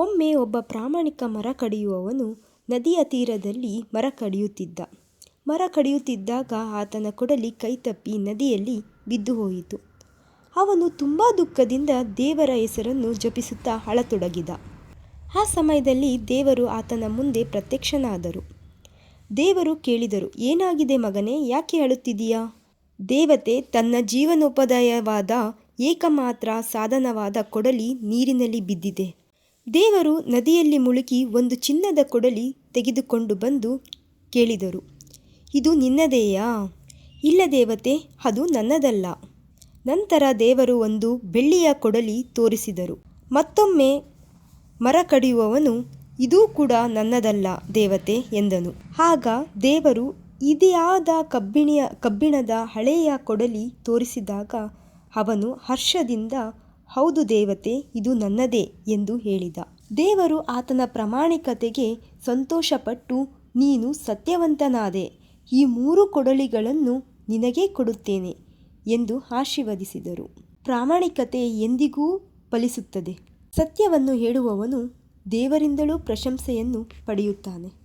ಒಮ್ಮೆ ಒಬ್ಬ ಪ್ರಾಮಾಣಿಕ ಮರ ಕಡಿಯುವವನು ನದಿಯ ತೀರದಲ್ಲಿ ಮರ ಕಡಿಯುತ್ತಿದ್ದ. ಮರ ಕಡಿಯುತ್ತಿದ್ದಾಗ ಆತನ ಕೊಡಲಿ ಕೈತಪ್ಪಿ ನದಿಯಲ್ಲಿ ಬಿದ್ದು ಹೋಯಿತು ಅವನು ತುಂಬ ದುಃಖದಿಂದ ದೇವರ ಹೆಸರನ್ನು ಜಪಿಸುತ್ತಾ ಅಳತೊಡಗಿದ. ಆ ಸಮಯದಲ್ಲಿ ದೇವರು ಆತನ ಮುಂದೆ ಪ್ರತ್ಯಕ್ಷನಾದರು. ದೇವರು ಕೇಳಿದರು, ಏನಾಗಿದೆ ಮಗನೇ, ಯಾಕೆ ಅಳುತ್ತಿದೆಯಾ ದೇವತೆ ತನ್ನ ಜೀವನೋಪಾಯವಾದ ಏಕಮಾತ್ರ ಸಾಧನವಾದ ಕೊಡಲಿ ನೀರಿನಲ್ಲಿ ಬಿದ್ದಿದೆ. ದೇವರು ನದಿಯಲ್ಲಿ ಮುಳುಗಿ ಒಂದು ಚಿನ್ನದ ಕೊಡಲಿ ತೆಗೆದುಕೊಂಡು ಬಂದು ಕೇಳಿದರು, ಇದು ನಿನ್ನದೇಯಾ. ಇಲ್ಲ ದೇವತೆ, ಅದು ನನ್ನದಲ್ಲ. ನಂತರ ದೇವರು ಒಂದು ಬೆಳ್ಳಿಯ ಕೊಡಲಿ ತೋರಿಸಿದರು. ಮತ್ತೊಮ್ಮೆ ಮರ ಕಡಿಯುವವನು, ಇದೂ ಕೂಡ ನನ್ನದಲ್ಲ ದೇವತೆ ಎಂದನು. ಆಗ ದೇವರು ಇದೆಯಾದ ಕಬ್ಬಿಣಿಯ ಕಬ್ಬಿಣದ ಹಳೆಯ ಕೊಡಲಿ ತೋರಿಸಿದಾಗ ಅವನು ಹರ್ಷದಿಂದ, ಹೌದು ದೇವತೆ, ಇದು ನನ್ನದೇ ಎಂದು ಹೇಳಿದ. ದೇವರು ಆತನ ಪ್ರಾಮಾಣಿಕತೆಗೆ ಸಂತೋಷಪಟ್ಟು, ನೀನು ಸತ್ಯವಂತನಾದೆ, ಈ ಮೂರು ಕೊಡಲಿಗಳನ್ನು ನಿನಗೇ ಕೊಡುತ್ತೇನೆ ಎಂದು ಆಶೀರ್ವದಿಸಿದರು. ಪ್ರಾಮಾಣಿಕತೆ ಎಂದಿಗೂ ಫಲಿಸುತ್ತದೆ. ಸತ್ಯವನ್ನು ಹೇಳುವವನು ದೇವರಿಂದಲೂ ಪ್ರಶಂಸೆಯನ್ನು ಪಡೆಯುತ್ತಾನೆ.